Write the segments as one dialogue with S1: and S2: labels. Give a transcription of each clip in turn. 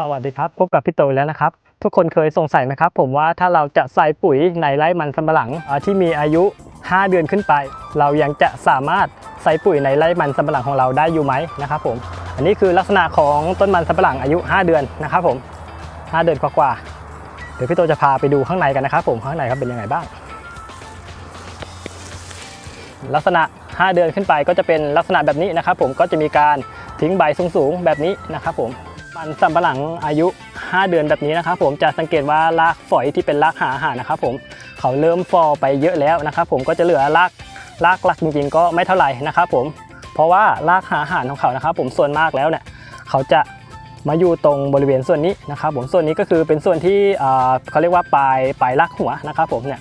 S1: สวัสดีครับ พบกับพี่โตแล้วนะครับ ทุกคนเคยสงสัยไหมครับผมว่าถ้าเราจะใส่ปุ๋ยในไร่มันสำปะหลังที่มีอายุ 5 เดือนขึ้นไป เรายังจะสามารถใส่ปุ๋ยในไร่มันสำปะหลังของเราได้อยู่ไหมนะครับผมอันนี้คือลักษณะของต้นมันสำปะหลังอายุ 5 เดือนนะครับผม 5 เดือนกว่าๆเดี๋ยวพี่โตจะพาไปดูข้างในกันนะครับผมข้างในครับเป็นยังไงบ้าง ลักษณะ 5 เดือนขึ้นไปก็จะเป็นลักษณะแบบนี้นะครับผมก็จะมีการทิ้งใบสูงๆแบบนี้นะครับผม มันสำปะหลังอายุ 5 เดือนแบบนี้นะครับผมจะสังเกตว่ารากฝอยที่เป็นรากหาอาหารนะครับผมเขาเริ่มฟอไปเยอะแล้วนะครับผมก็จะเหลือรากรากหลักจริงๆ ก็ไม่เท่าไหร่นะครับผมเพราะว่ารากหาอาหารของเขานะครับ ผมส่วนมากแล้วเนี่ยเขาจะมาอยู่ตรงบริเวณส่วนนี้นะครับผมส่วนนี้ก็คือเป็นส่วนที่เขาเรียกว่าปลายปลายรากหัวนะครับผมเนี่ย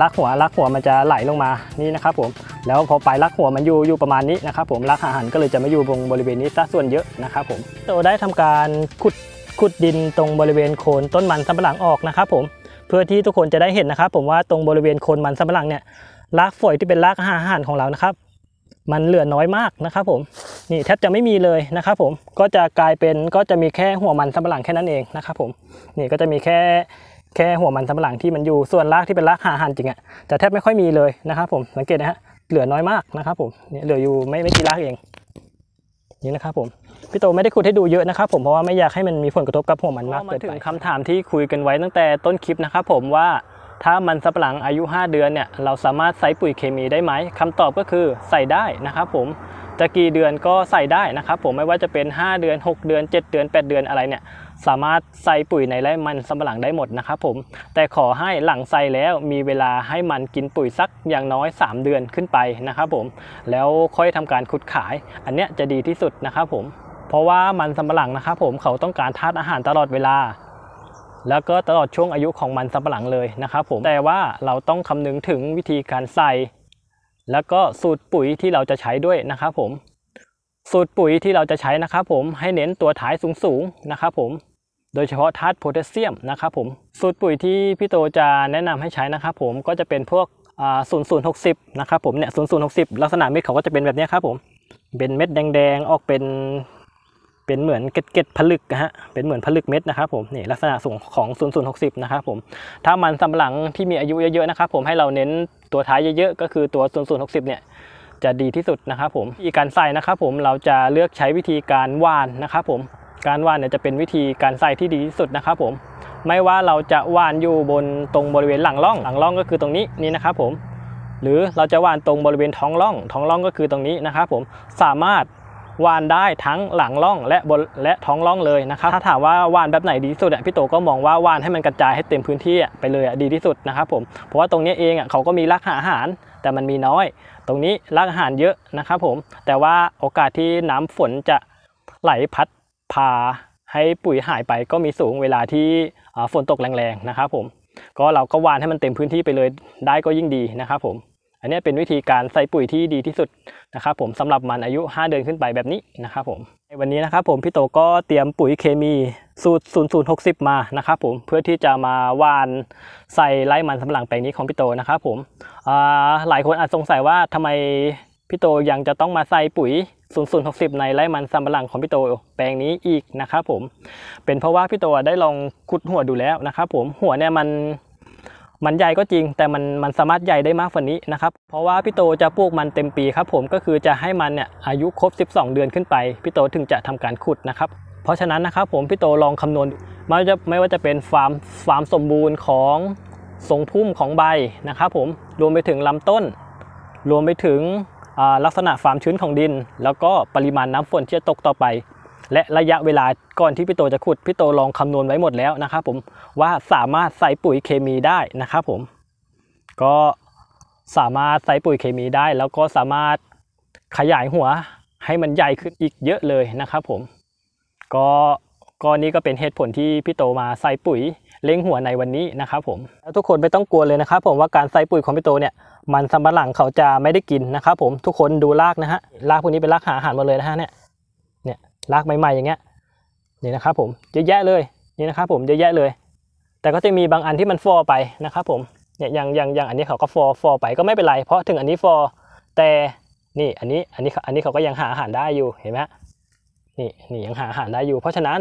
S1: รากหัวรากหัวมันจะไหลลงมานี่นะครับผม แล้วพอปลายรากหัวมันอยู่อยู่ประมาณนี้นะครับผมรากอาหารก็เลยจะไมาอยู่ตรงบริเวณนี้ซะส่วนเยอะนะครับผมโตได้ทำการขุดขุดดินตรงบริเวณโคนต้นมันสำปะหลังออกนะครับผมเพื่อที่ทุกคนจะได้เห็นนะครับ ผมว่าตรงบริเวณโคนมันสำปะหลังเนี่ยรากฝอยที่เป็นรากอาหารของเรานะครับ มันเหลือน้อยมากนะครับผมนี่แทบจะไม่มีเลยนะครับผมก็จะกลายเป็นก็จะมีแค่หัวมันสำปะหลังแค่นั้นเองนะครับผมนี่ก็จะมีแค่แค่หัวมันสำปะหลังที่มันอยู่ส่วนรากที่เป็นรากอาหารจริงอะจะแทบไม่ค่อยมีเลยนะครับผมสังเกตนะฮะ เหลือน้อยมากนะครับผมเนี่ยเหลืออยู่ไม่ไม่กี่รากเองนี่นะครับผมพี่โตไม่ได้ขุดให้ดูเยอะนะครับผมเพราะว่าไม่อยากให้มันมีผลกระทบกับหัวมันมากเกินไปถึงคำถามที่คุยกันไว้ตั้งแต่ต้นคลิปนะครับผมว่าถ้ามันสำปะหลังอายุ 5 เดือนเนี่ยเราสามารถใส่ปุ๋ยเคมีได้ไหมคำตอบก็คือใส่ได้นะครับผมจะกี่เดือนก็ใส่ได้นะครับผมไม่ว่าจะเป็น 5 เดือน 6 เดือน 7 เดือน 8 เดือนอะไรเนี่ย สามารถใส่ปุ๋ยในไร่มันสำปะหลังได้หมดนะครับผมแต่ขอให้หลังใส่แล้วมีเวลาให้มันกินปุ๋ยสักอย่างน้อย 3 เดือนขึ้นไปนะครับผมแล้วค่อยทำการขุดขาย อันเนี้ยจะดีที่สุดนะครับผมเพราะว่ามันสำปะหลังนะครับผมเขาต้องการธาตุอาหารตลอดเวลาแล้วก็ตลอดช่วงอายุของมันสำปะหลังเลยนะครับผมแต่ว่าเราต้องคำนึงถึงวิธีการใส่ แล้วก็สูตรปุ๋ยที่เราจะใช้ด้วยนะครับผมสูตรปุ๋ยที่เราจะใช้นะครับผมให้เน้นตัวท้ายสูงๆนะครับผม โดยเฉพาะธาตุโพแทสเซียมนะครับผมสูตรปุ๋ยที่พี่โตจะแนะนำให้ใช้นะครับผมก็จะเป็นพวกศูนย์ศูนหกสิบนะครับผมเนี่ยศูนย์ศูนหกสิบลักษณะเม็ดเขาก็จะเป็นแบบนี้ครับผมเป็นเม็ดแดงๆออกเป็นเป็นเหมือนเกล็ดเกล็ดผลึกนะฮะ เป็นเหมือนผลึกเม็ดนะครับผมนี่ลักษณะสูงของ0060 นะครับผม ถ้ามันสำปะหลังที่มีอายุเยอะๆนะครับผมให้เราเน้นตัวท้ายเยอะๆ ก็คือตัว0060 เนี่ยจะดีที่สุดนะครับผมวิธีการใส่นะครับผมเราจะเลือกใช้วิธีการว่านนะครับผม การว่านเนี่ยจะเป็นวิธีการใส่ที่ดีที่สุดนะครับผมไม่ว่าเราจะว่านอยู่บนตรงบริเวณหลังร่อง หลังร่องก็คือตรงนี้นี่นะครับผมหรือเราจะว่านตรงบริเวณท้องร่อง ท้องร่องก็คือตรงนี้นะครับผมสามารถว่านได้ทั้งหลังร่องและบนและท้องร่องเลยนะครับถ้าถามว่าว่านแบบไหนดีที่สุดอะพี่โตก็มองว่าว่านให้มันกระจายให้เต็มพื้นที่ไปเลยอะดีที่สุดนะครับผมเพราะว่าตรงนี้เองอะเขาก็มีรากอาหารแต่มันมีน้อย ตรงนี้รากอาหารเยอะนะครับผมแต่ว่าโอกาสที่น้ำฝนจะไหลพัด พาให้ปุ๋ยหายไปก็มีสูงเวลาที่ฝนตกแรงๆนะครับผมก็เราก็วานให้มันเต็มพื้นที่ไปเลยได้ก็ยิ่งดีนะครับผมอันนี้เป็นวิธีการใส่ปุ๋ยที่ดีที่สุดนะครับผมสำหรับมันอายุ 5 เดือนขึ้นไปแบบนี้นะครับผมในวันนี้นะครับผมพี่โตก็เตรียมปุ๋ยเคมีสูตร 0060 มานะครับผมเพื่อที่จะมาว่านใส่ไร่มันสำปะหลังแปลงนี้ของพี่โตนะครับผมอ่าหลายคนอาจสงสัยว่าทำไมพี่โตยังจะต้องมาใส่ปุ๋ย 0060 ในไร่มันสำปะหลังของพี่โตแปลงนี้อีกนะครับผม เป็นเพราะว่าพี่โตได้ลองขุดหัวดูแล้วนะครับผม หัวเนี่ยมันมันใหญ่ก็จริง แต่มันมันสามารถใหญ่ได้มากกว่านี้นะครับ เพราะว่าพี่โตจะปลูกมันเต็มปีครับผมก็คือจะให้มันเนี่ยอายุครบ 12 เดือนขึ้นไปพี่โตถึงจะทำการขุดนะครับ เพราะฉะนั้นนะครับผมพี่โตลองคำนวณไม่ว่าจะไม่ว่าจะเป็นความความสมบูรณ์ของทรงพุ่มของใบนะครับผมรวมไปถึงลำต้น รวมไปถึง ลักษณะความชื้นของดิน แล้วก็ปริมาณน้ำฝนที่จะตกต่อไป และระยะเวลาก่อนที่พี่โตจะขุดพี่โตลองคำนวณไว้หมดแล้วนะครับผมว่าสามารถใส่ปุ๋ยเคมีได้นะครับผม ก็สามารถใส่ปุ๋ยเคมีได้ แล้วก็สามารถขยายหัวให้มันใหญ่ขึ้นอีกเยอะเลยนะครับผม ก็ ก็นี่ก็เป็นเหตุผลที่พี่โตมาใส่ปุ๋ยเล้งหัวในวันนี้นะครับผมแล้วทุกคนไม่ต้องกลัวเลยนะครับผมว่าการใส่ปุ๋ยของพี่โตเนี่ยมันสำปะหลังเขาจะไม่ได้กินนะครับผมทุกคนดูรากนะฮะรากพวกนี้เป็นรากหาอาหารหมดเลยนะฮะเนี่ยเนี่ยรากใหม่ๆอย่างเงี้ยนี่นะครับผมเยอะแยะเลยนี่นะครับผมเยอะแยะเลย แต่ก็จะมีบางอันที่มันฟอไปนะครับผมเนี่ยอย่างอย่างอย่างอันนี้เขาก็ฟอฟอไปก็ไม่เป็นไรเพราะถึงอันนี้ฟอแต่นี่อันนี้อันนี้อันนี้เขาก็ยังหาอาหารได้อยู่เห็นไหมฮะ นี่นี่ยังหาอาหารได้อยู่ เพราะฉะนั้น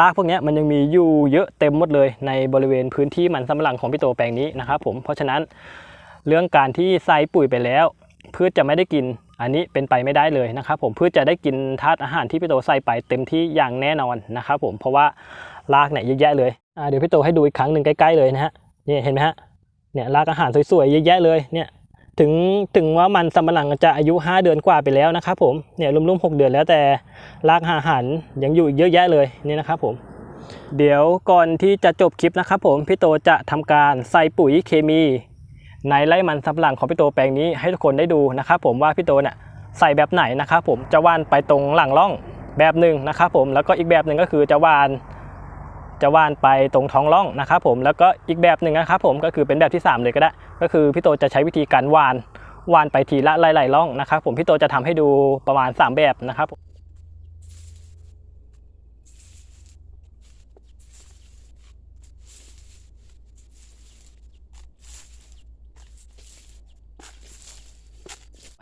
S1: รากพวกนี้มันยังมีอยู่เยอะเต็มหมดเลยในบริเวณพื้นที่มันสำปะหลังของพี่โตแปลงนี้นะครับผมเพราะฉะนั้นเรื่องการที่ใส่ปุ๋ยไปแล้ว พืชจะไม่ได้กินอันนี้เป็นไปไม่ได้เลยนะครับผมพืชจะได้กินธาตุอาหารที่พี่โตใส่ไปเต็มที่อย่างแน่นอนนะครับผมเพราะว่ารากเนี่ยเยอะแยะเลยเดี๋ยวพี่โตให้ดูอีกครั้งหนึ่งใกล้ๆเลยนะฮะนี่เห็นไหมฮะเนี่ยรากอาหารสวยๆเยอะแยะเลยเนี่ย ถึงถึงว่ามันสำปะหลังจะอายุ 5 เดือนกว่าไปแล้วนะครับผมเนี่ยรุ่มๆ6เดือนแล้วแต่รากอาหารยังอยู่อีกเยอะแยะเลยนี่นะครับผม เดี๋ยวก่อนที่จะจบคลิปนะครับผมพี่โตจะทำการใส่ปุ๋ยเคมีในไร่มันสำปะหลังของพี่โตแปลงนี้ให้ทุกคนได้ดูนะครับผมว่าพี่โตเนี่ยใส่แบบไหนนะครับผมจะว่านไปตรงหลังร่องแบบหนึ่งนะครับผมแล้วก็อีกแบบหนึ่งก็คือจะว่าน จะว่านไปตรงท้องร่องนะครับผมแล้วก็อีกแบบหนึ่งนะครับผมก็คือเป็นแบบที่ 3 เลยก็ได้ ก็คือพี่โตจะใช้วิธีการว่านว่านไปทีละหลายๆร่องนะครับผมพี่โตจะทำให้ดูประมาณ 3 แบบนะครับ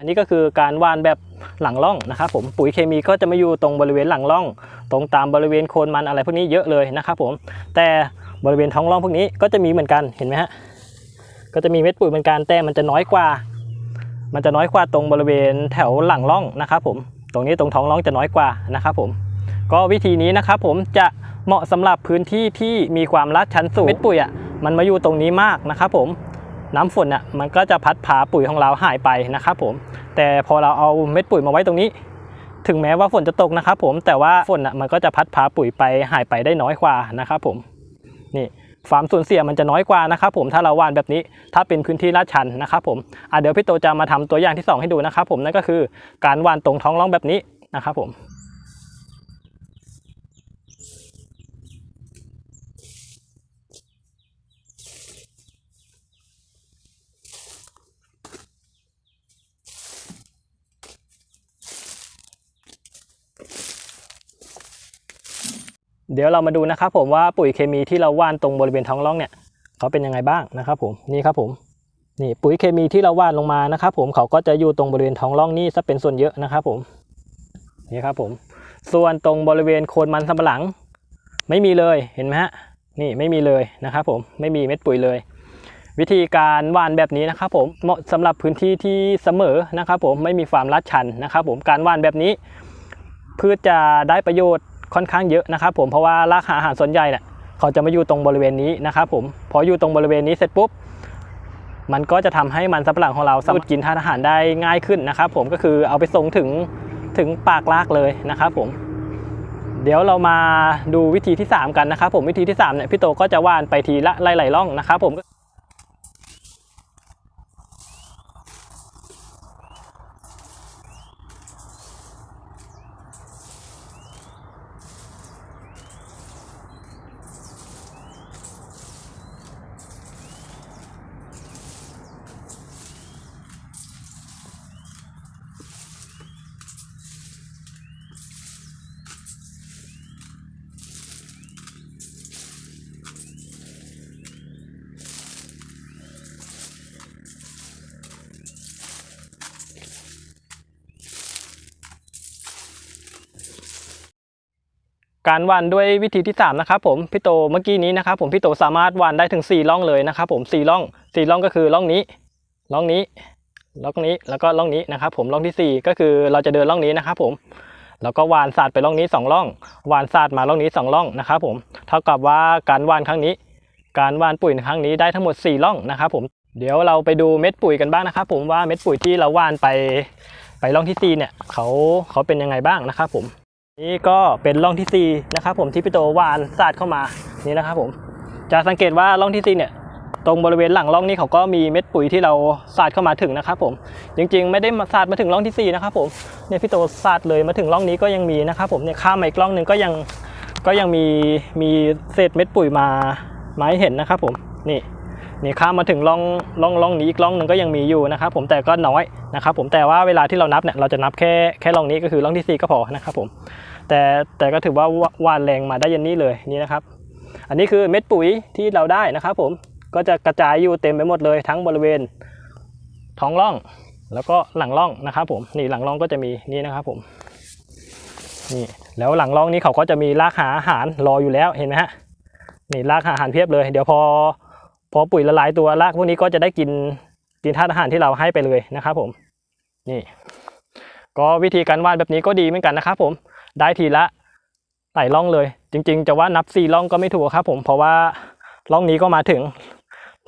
S1: อันนี้ก็คือการว่านแบบหลังร่องนะครับผมปุ๋ยเคมีก็จะมาอยู่ตรงบริเวณหลังร่อง ตรงตามบริเวณโคนมันอะไรพวกนี้เยอะเลยนะครับผมแต่บริเวณท้องร่องพวกนี้ก็จะมีเหมือนกันเห็นไหมฮะก็จะมีเม็ดปุ๋ยเหมือนกันแต่มันจะน้อยกว่า มันจะน้อยกว่าตรงบริเวณแถวหลังร่องนะครับผมตรงนี้ตรงท้องร่องจะน้อยกว่านะครับผมก็วิธีนี้นะครับผมจะเหมาะสำหรับพื้นที่ที่มีความลาดชันสูงเม็ดปุ๋ยอะมันมาอยู่ตรงนี้มากนะครับผมน้ำฝนอะมันก็จะพัดพาปุ๋ยของเราหายไปนะครับผมแต่พอเราเอาเม็ดปุ๋ยมาไว้ตรงนี้ ถึงแม้ว่าฝนจะตกนะครับผมแต่ว่าฝนอะมันก็จะพัดพาปุ๋ยไปหายไปได้น้อยกว่านะครับผมนี่ความสูญเสียมันจะน้อยกว่านะครับผมถ้าเราหว่านแบบนี้ถ้าเป็นพื้นที่ลาดชันนะครับผมอะเดี๋ยวพี่โตจะมาทำตัวอย่างที่สองให้ดูนะครับผมนั่นก็คือการหว่านตรงท้องร่องแบบนี้นะครับผม ดี๋ยวเรามาดูนะครับผมว่าปุ๋ยเคมีที่เราว่านตรงบริเวณท้องร่องเนี่ยเขาเป็นยังไงบ้างนะครับผมนี่ครับผมนี่ปุ๋ยเคมีที่เราว่านลงมานะครับผมเขาก็จะอยู่ตรงบริเวณท้องร่องนี่ซะเป็นส่วนเยอะนะครับผมนี่ครับผมส่วนตรงบริเวณโคนมันสำปะหลัง ไม่มีเลยเห็นไหมฮะนี่ไม่มีเลยนะครับผมไม่มีเม็ดปุ๋ยเลย วิธีการว่านแบบนี้นะครับผมเหมาะสำหรับพื้นที่ที่เสมอนะครับผมไม่มีความลาดชันนะครับผมการว่านแบบนี้พืชจะได้ประโยชน์ ค่อนข้างเยอะนะครับผมเพราะว่ารากอาหารส่วนใหญ่เนี่ยเขาจะมาอยู่ตรงบริเวณนี้นะครับผมพออยู่ตรงบริเวณนี้เสร็จปุ๊บมันก็จะทำให้มันสำปะหลังของเราสามารถกินธาตุอาหารได้ง่ายขึ้นนะครับผมก็คือเอาไปส่งถึงถึงปากรากเลยนะครับผม เดี๋ยวเรามาดูวิธีที่ 3 กันนะครับผมวิธีที่3เนี่ยพี่โตก็จะว่านไปทีละไล่ๆร่องนะครับผม การหว่านด้วยวิธีที่ 3 นะครับผมพี่โตเมื่อกี้นี้นะครับผมพี่โตสามารถหว่านได้ถึง 4 ร่องเลยนะครับผม4ร่อง4ร่องก็คือร่องนี้ร่องนี้ร่องนี้แล้วก็ร่องนี้นะครับผมร่องทีสี่4 ก็คือเราจะเดินร่องนี้นะครับผมแล้วก็หวานศาสตร์ไปร่องนี้ 2 ร่องหวานศาสตร์มาร่องนี้ 2 ร่องนะครับผมเท่ากับว่าการหวานครั้งนี้ การหวานปุ๋ยครั้งนี้ได้ทั้งหมด 4 ร่องนะครับผมเดี๋ยวเราไปดูเม็ดปุ๋ยกันบ้างนะครับผมว่าเม็ดปุ๋ยที่เราหวานไปไปร่องที่สี่เนี่ยเขาเขาเป็นยังไงบ้างนะครับผม นี่ก็เป็นร่องที่4นะครับผมที่พี่โตวานสาดเข้ามานี่นะครับผมจะสังเกตว่าร่องที่4เนี่ยตรงบริเวณหลังร่องนี้เขาก็มีเม็ดปุ๋ยที่เราสาดเข้ามาถึงนะครับผมจริงๆ ไม่ได้มาสาดมาถึงร่องที่4นะครับผมเนี่ยพี่โตสาดเลยมาถึงร่องนี้ก็ยังมีนะครับผมเนี่ยข้ามมาอีกร่องหนึ่งก็ยังก็ยังมีมีเศษเม็ดปุ๋ยมามาให้เห็นนะครับผมนี่นี่ข้ามมาถึงร่องร่องร่องนี้อีกร่องหนึ่งก็ยังมีอยู่นะครับผมแต่ก็น้อยนะครับผมแต่ว่าเวลาที่เรานับเนี่ยเราจะนับแค่แค่ร่องนี้ก็คือร่องที่4ก็พอนะครับผม แต่แต่ก็ถือว่าวานแรงมาได้ยันนี้เลยนี่นะครับ อันนี้คือเม็ดปุ๋ยที่เราได้นะครับผมก็จะกระจายอยู่เต็มไปหมดเลยทั้งบริเวณท้องร่องแล้วก็หลังร่องนะครับผมนี่หลังร่องก็จะมีนี่นะครับผมนี่แล้วหลังร่องนี้เขาก็จะมีรากหาอาหารรออยู่แล้วเห็นไหมฮะนี่รากหาอาหารเพียบเลย เดี๋ยวพอพอปุ๋ยละลายตัวรากพวกนี้ก็จะได้กินกินธาตุอาหารที่เราให้ไปเลยนะครับผมนี่ ก็วิธีการวาดแบบนี้ก็ดีเหมือนกันนะครับผม ได้ทีละหลายร่องเลย จริง ๆ จะว่านับสี่ร่องก็ไม่ถูกครับ ผมเพราะว่าร่องนี้ก็มาถึง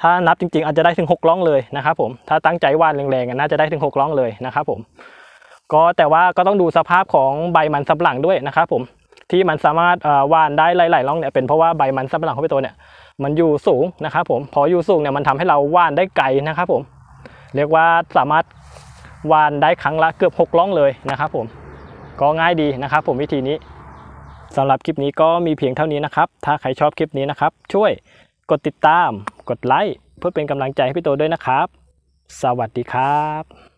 S1: ถ้านับจริง ๆ อาจจะได้ถึงหกร่องเลยนะครับ ผมถ้าตั้งใจวาดแรงๆน่าจะได้ถึงหกร่องเลยนะครับ ผม ก็แต่ว่าก็ต้องดูสภาพของใบมันสำปะหลังด้วยนะครับ ผมที่มันสามารถเอ่อวานได้หลายๆร่องเนี่ยเป็นเพราะว่าใบมันสำปะหลังของพี่โตเนี่ยมันอยู่สูงนะครับ ผมพออยู่สูงเนี่ยมันทำให้เราว่านได้ไกลนะครับ ผม เรียกว่าสามารถว่านได้ครั้งละเกือบ6ล่องเลยนะครับ ผม ก็ง่ายดีนะครับผมวิธีนี้สำหรับคลิปนี้ก็มีเพียงเท่านี้นะครับ ถ้าใครชอบคลิปนี้นะครับ ช่วยกดติดตาม กดไลค์เพื่อเป็นกำลังใจให้พี่โตด้วยนะครับ สวัสดีครับ